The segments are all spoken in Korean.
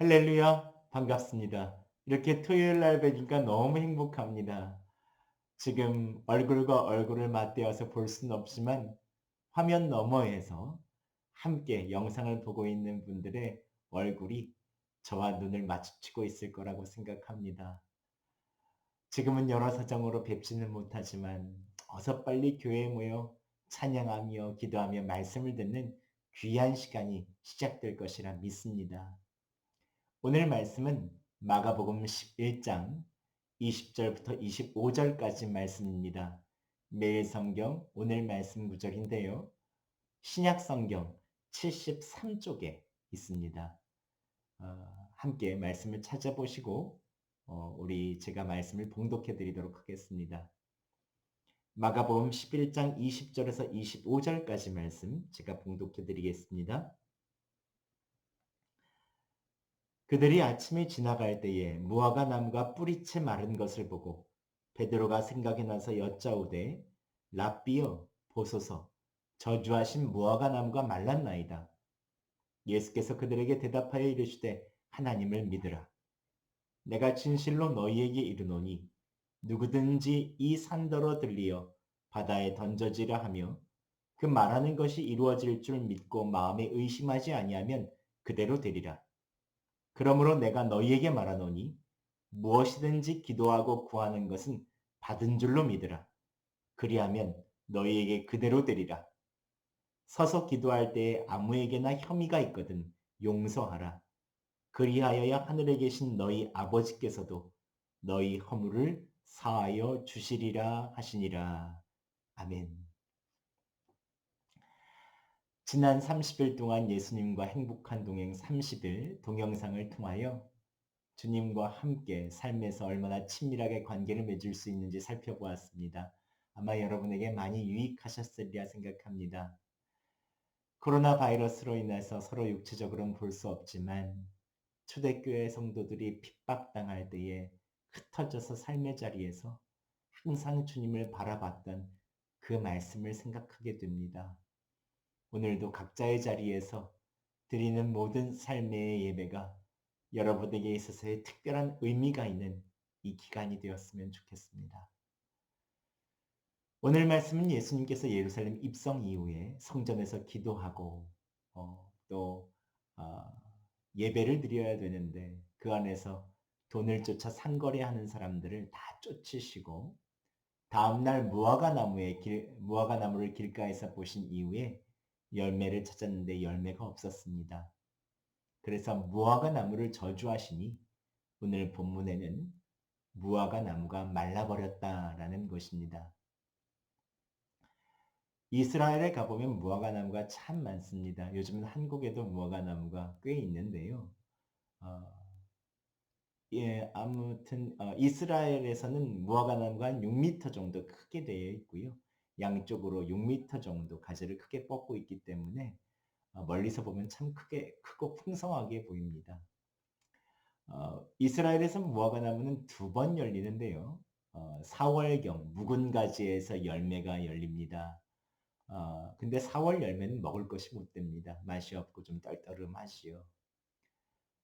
할렐루야, 반갑습니다. 이렇게 토요일 날 뵈니까 너무 행복합니다. 지금 얼굴과 얼굴을 맞대어서 볼 수는 없지만 화면 너머에서 함께 영상을 보고 있는 분들의 얼굴이 저와 눈을 마주치고 있을 거라고 생각합니다. 지금은 여러 사정으로 뵙지는 못하지만 어서 빨리 교회에 모여 찬양하며 기도하며 말씀을 듣는 귀한 시간이 시작될 것이라 믿습니다. 오늘 말씀은 마가복음 11장 20절부터 25절까지 말씀입니다. 매일 성경 오늘 말씀 구절인데요. 신약 성경 73쪽에 있습니다. 어, 함께 말씀을 찾아보시고 어, 우리 제가 말씀을 봉독해 드리도록 하겠습니다. 마가복음 11장 20절에서 25절까지 말씀 제가 봉독해 드리겠습니다. 그들이 아침에 지나갈 때에 무화과 나무가 뿌리채 마른 것을 보고 베드로가 생각이 나서 여짜오되 랍비여 보소서 저주하신 무화과 나무가 말랐나이다. 예수께서 그들에게 대답하여 이르시되 하나님을 믿으라. 내가 진실로 너희에게 이르노니 누구든지 이 산더러 들리어 바다에 던져지라 하며 그 말하는 것이 이루어질 줄 믿고 마음에 의심하지 아니하면 그대로 되리라. 그러므로 내가 너희에게 말하노니 무엇이든지 기도하고 구하는 것은 받은 줄로 믿으라. 그리하면 너희에게 그대로 되리라. 서서 기도할 때에 아무에게나 혐의가 있거든 용서하라. 그리하여야 하늘에 계신 너희 아버지께서도 너희 허물을 사하여 주시리라 하시니라. 아멘. 지난 30일 동안 예수님과 행복한 동행 30일 동영상을 통하여 주님과 함께 삶에서 얼마나 친밀하게 관계를 맺을 수 있는지 살펴보았습니다. 아마 여러분에게 많이 유익하셨으리라 생각합니다. 코로나 바이러스로 인해서 서로 육체적으로는 볼 수 없지만 초대교회 성도들이 핍박당할 때에 흩어져서 삶의 자리에서 항상 주님을 바라봤던 그 말씀을 생각하게 됩니다. 오늘도 각자의 자리에서 드리는 모든 삶의 예배가 여러분에게 있어서의 특별한 의미가 있는 이 기간이 되었으면 좋겠습니다. 오늘 말씀은 예수님께서 예루살렘 입성 이후에 성전에서 기도하고 어, 또 어, 예배를 드려야 되는데 그 안에서 돈을 쫓아 상거래하는 사람들을 다 쫓으시고 다음날 무화과 나무의 길, 무화과 나무를 길가에서 보신 이후에 열매를 찾았는데 열매가 없었습니다. 그래서 무화과 나무를 저주하시니 오늘 본문에는 무화과 나무가 말라버렸다라는 것입니다. 이스라엘에 가보면 무화과 나무가 참 많습니다. 요즘은 한국에도 무화과 나무가 꽤 있는데요. 어, 예, 아무튼 어, 이스라엘에서는 무화과 나무가 한 6m 정도 크게 되어 있고요. 양쪽으로 6m 정도 가지를 크게 뻗고 있기 때문에 어, 멀리서 보면 참 크게 크고 풍성하게 보입니다. 어, 이스라엘에서 무화과 나무는 두 번 열리는데요. 어, 4월경 묵은 가지에서 열매가 열립니다. 어, 근데 4월 열매는 먹을 것이 못 됩니다. 맛이 없고 좀 떨떠름하지요.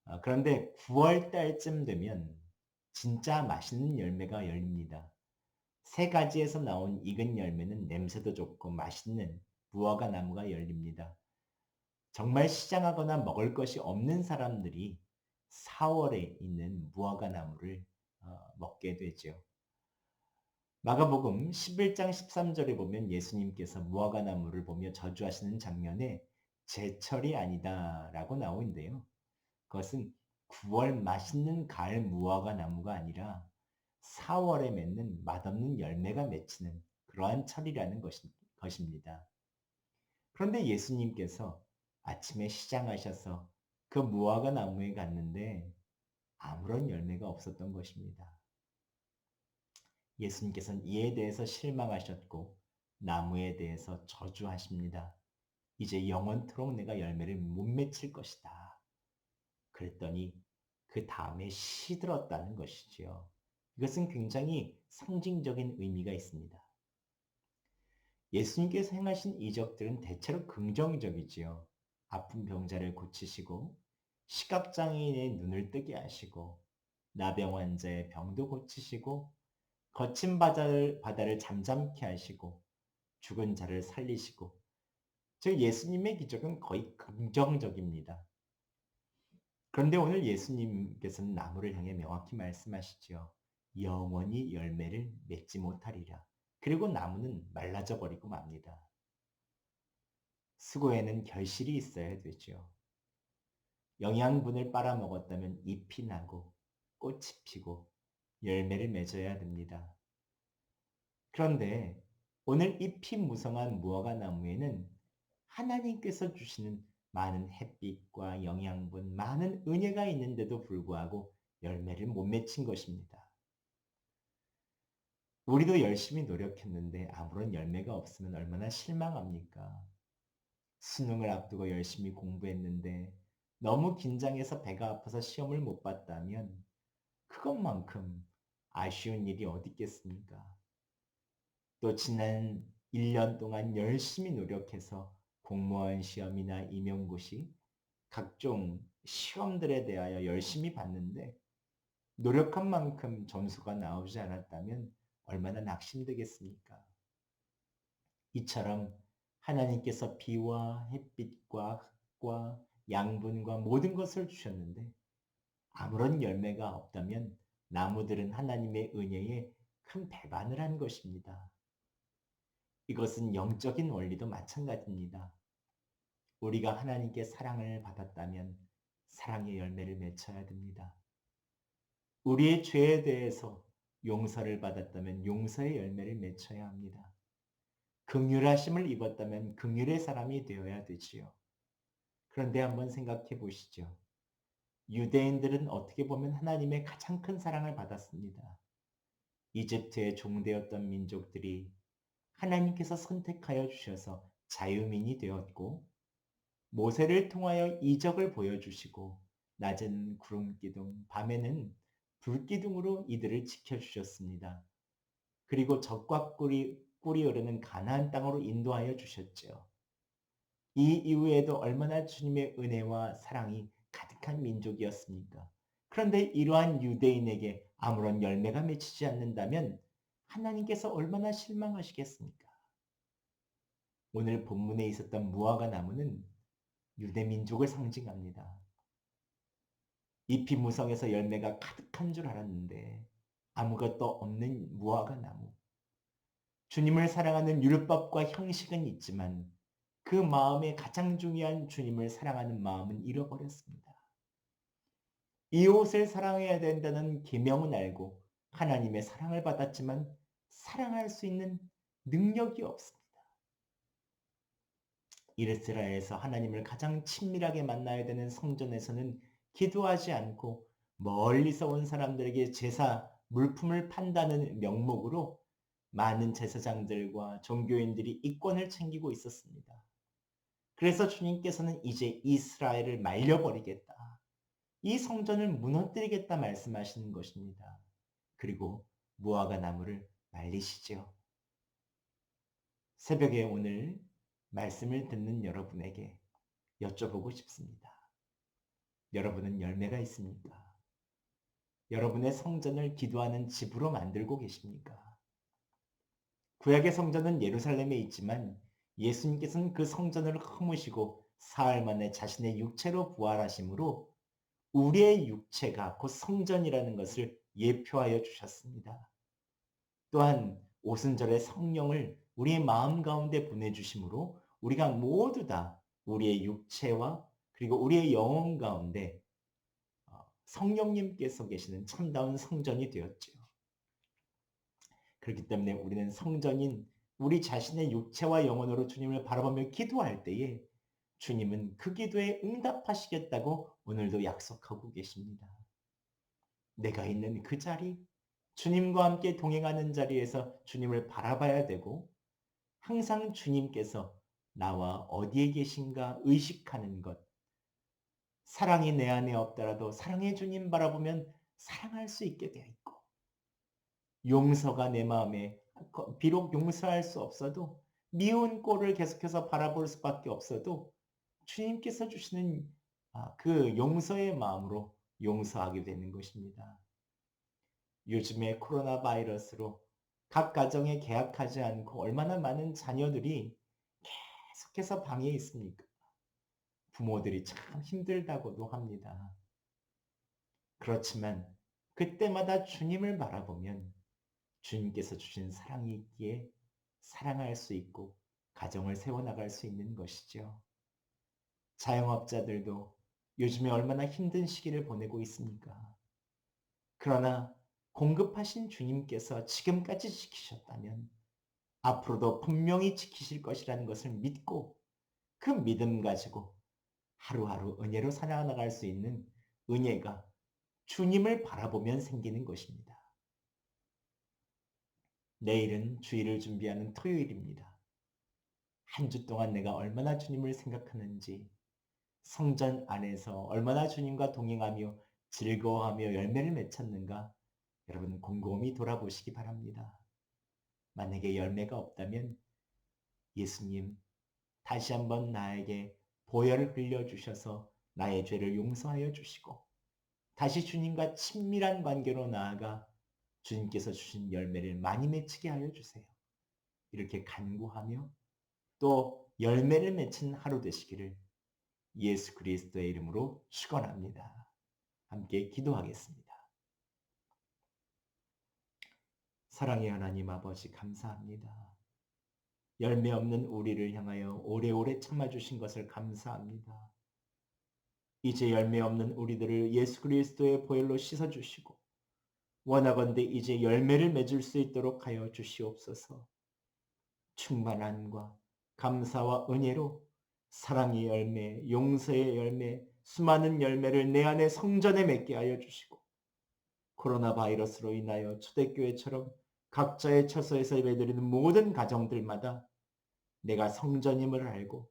어, 그런데 9월 달쯤 되면 진짜 맛있는 열매가 열립니다. 세 가지에서 나온 익은 열매는 냄새도 좋고 맛있는 무화과 나무가 열립니다. 정말 시장하거나 먹을 것이 없는 사람들이 4월에 있는 무화과 나무를 어, 먹게 되죠. 마가복음 11장 13절에 보면 예수님께서 무화과 나무를 보며 저주하시는 장면에 제철이 아니다라고 나오는데요. 그것은 9월 맛있는 가을 무화과 나무가 아니라 4월에 맺는 맛없는 열매가 맺히는 그러한 철이라는 것이, 것입니다. 그런데 예수님께서 아침에 시장하셔서 그 무화과 나무에 갔는데 아무런 열매가 없었던 것입니다. 예수님께서는 이에 대해서 실망하셨고 나무에 대해서 저주하십니다. 이제 영원토록 내가 열매를 못 맺힐 것이다. 그랬더니 그 다음에 시들었다는 것이지요. 이것은 굉장히 상징적인 의미가 있습니다. 예수님께서 행하신 이적들은 대체로 긍정적이지요. 아픈 병자를 고치시고 시각장애인의 눈을 뜨게 하시고 나병 환자의 병도 고치시고 거친 바다를, 바다를 잠잠케 하시고 죽은 자를 살리시고 즉 예수님의 기적은 거의 긍정적입니다. 그런데 오늘 예수님께서는 나무를 향해 명확히 말씀하시죠. 영원히 열매를 맺지 못하리라. 그리고 나무는 말라져 버리고 맙니다. 수고에는 결실이 있어야 되죠. 영양분을 빨아먹었다면 잎이 나고 꽃이 피고 열매를 맺어야 됩니다. 그런데 오늘 잎이 무성한 무화과 나무에는 하나님께서 주시는 많은 햇빛과 영양분, 많은 은혜가 있는데도 불구하고 열매를 못 맺힌 것입니다. 우리도 열심히 노력했는데 아무런 열매가 없으면 얼마나 실망합니까? 수능을 앞두고 열심히 공부했는데 너무 긴장해서 배가 아파서 시험을 못 봤다면 그것만큼 아쉬운 일이 어디 있겠습니까? 또 지난 1년 동안 열심히 노력해서 공무원 시험이나 임용고시, 각종 시험들에 대하여 열심히 봤는데 노력한 만큼 점수가 나오지 않았다면 얼마나 낙심되겠습니까? 이처럼 하나님께서 비와 햇빛과 흙과 양분과 모든 것을 주셨는데 아무런 열매가 없다면 나무들은 하나님의 은혜에 큰 배반을 한 것입니다. 이것은 영적인 원리도 마찬가지입니다. 우리가 하나님께 사랑을 받았다면 사랑의 열매를 맺어야 됩니다. 우리의 죄에 대해서 용서를 받았다면 용서의 열매를 맺어야 합니다. 긍휼하심을 입었다면 긍휼의 사람이 되어야 되지요. 그런데 한번 생각해 보시죠. 유대인들은 어떻게 보면 하나님의 가장 큰 사랑을 받았습니다. 이집트의 종되었던 민족들이 하나님께서 선택하여 주셔서 자유민이 되었고 모세를 통하여 이적을 보여주시고 낮은 구름 기둥, 밤에는 불 기둥으로 이들을 지켜주셨습니다. 그리고 적과 꿀이, 꿀이 흐르는 가나안 땅으로 인도하여 주셨죠. 이 이후에도 얼마나 주님의 은혜와 사랑이 가득한 민족이었습니까? 그런데 이러한 유대인에게 아무런 열매가 맺히지 않는다면 하나님께서 얼마나 실망하시겠습니까? 오늘 본문에 있었던 무화과 나무는 유대 민족을 상징합니다. 잎이 무성해서 열매가 가득한 줄 알았는데 아무것도 없는 무화과 나무. 주님을 사랑하는 율법과 형식은 있지만 그 마음에 가장 중요한 주님을 사랑하는 마음은 잃어버렸습니다. 이웃을 사랑해야 된다는 계명은 알고 하나님의 사랑을 받았지만 사랑할 수 있는 능력이 없습니다. 이스라엘에서 하나님을 가장 친밀하게 만나야 되는 성전에서는 기도하지 않고 멀리서 온 사람들에게 제사 물품을 판다는 명목으로 많은 제사장들과 종교인들이 이권을 챙기고 있었습니다. 그래서 주님께서는 이제 이스라엘을 말려버리겠다. 이 성전을 무너뜨리겠다 말씀하시는 것입니다. 그리고 무화과 나무를 말리시죠. 새벽에 오늘 말씀을 듣는 여러분에게 여쭤보고 싶습니다. 여러분은 열매가 있습니까? 여러분의 성전을 기도하는 집으로 만들고 계십니까? 구약의 성전은 예루살렘에 있지만 예수님께서는 그 성전을 허무시고 사흘 만에 자신의 육체로 부활하심으로 우리의 육체가 곧 성전이라는 것을 예표하여 주셨습니다. 또한 오순절에 성령을 우리의 마음 가운데 보내주심으로 우리가 모두 다 우리의 육체와 그리고 우리의 영혼 가운데 어, 성령님께서 계시는 참다운 성전이 되었지요. 그렇기 때문에 우리는 성전인 우리 자신의 육체와 영혼으로 주님을 바라보며 기도할 때에 주님은 그 기도에 응답하시겠다고 오늘도 약속하고 계십니다. 내가 있는 그 자리, 주님과 함께 동행하는 자리에서 주님을 바라봐야 되고 항상 주님께서 나와 어디에 계신가 의식하는 것. 사랑이 내 안에 없더라도 사랑의 주님 바라보면 사랑할 수 있게 되어 있고 용서가 내 마음에 비록 용서할 수 없어도 미운 꼴을 계속해서 바라볼 수밖에 없어도 주님께서 주시는 아, 그 용서의 마음으로 용서하게 되는 것입니다. 요즘에 코로나 바이러스로 각 가정에 계약하지 않고 얼마나 많은 자녀들이 계속해서 방에 있습니까? 부모들이 참 힘들다고도 합니다. 그렇지만 그때마다 주님을 바라보면 주님께서 주신 사랑이 있기에 사랑할 수 있고 가정을 세워나갈 수 있는 것이죠. 자영업자들도 요즘에 얼마나 힘든 시기를 보내고 있습니까? 그러나 공급하신 주님께서 지금까지 지키셨다면 앞으로도 분명히 지키실 것이라는 것을 믿고 그 믿음 가지고 하루하루 은혜로 살아나갈 수 있는 은혜가 주님을 바라보면 생기는 것입니다. 내일은 주일을 준비하는 토요일입니다. 한 주 동안 내가 얼마나 주님을 생각하는지, 성전 안에서 얼마나 주님과 동행하며 즐거워하며 열매를 맺혔는가, 여러분 곰곰이 돌아보시기 바랍니다. 만약에 열매가 없다면 예수님 다시 한번 나에게 보혈을 흘려주셔서 나의 죄를 용서하여 주시고 다시 주님과 친밀한 관계로 나아가 주님께서 주신 열매를 많이 맺히게 하여 주세요. 이렇게 간구하며 또 열매를 맺힌 하루 되시기를 예수 그리스도의 이름으로 축원합니다. 함께 기도하겠습니다. 사랑의 하나님 아버지 감사합니다. 열매 없는 우리를 향하여 오래오래 참아주신 것을 감사합니다. 이제 열매 없는 우리들을 예수 그리스도의 보혈로 씻어주시고 원하건대 이제 열매를 맺을 수 있도록 하여 주시옵소서. 충만함과 감사와 은혜로 사랑의 열매, 용서의 열매, 수많은 열매를 내 안에 성전에 맺게 하여 주시고 코로나 바이러스로 인하여 초대교회처럼 각자의 처소에서 예배드리는 모든 가정들마다 내가 성전임을 알고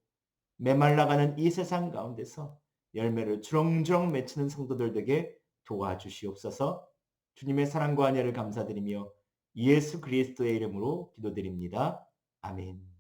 메말라가는 이 세상 가운데서 열매를 주렁주렁 맺히는 성도들 에게 도와주시옵소서 주님의 사랑과 은혜를 감사드리며 예수 그리스도의 이름으로 기도드립니다. 아멘.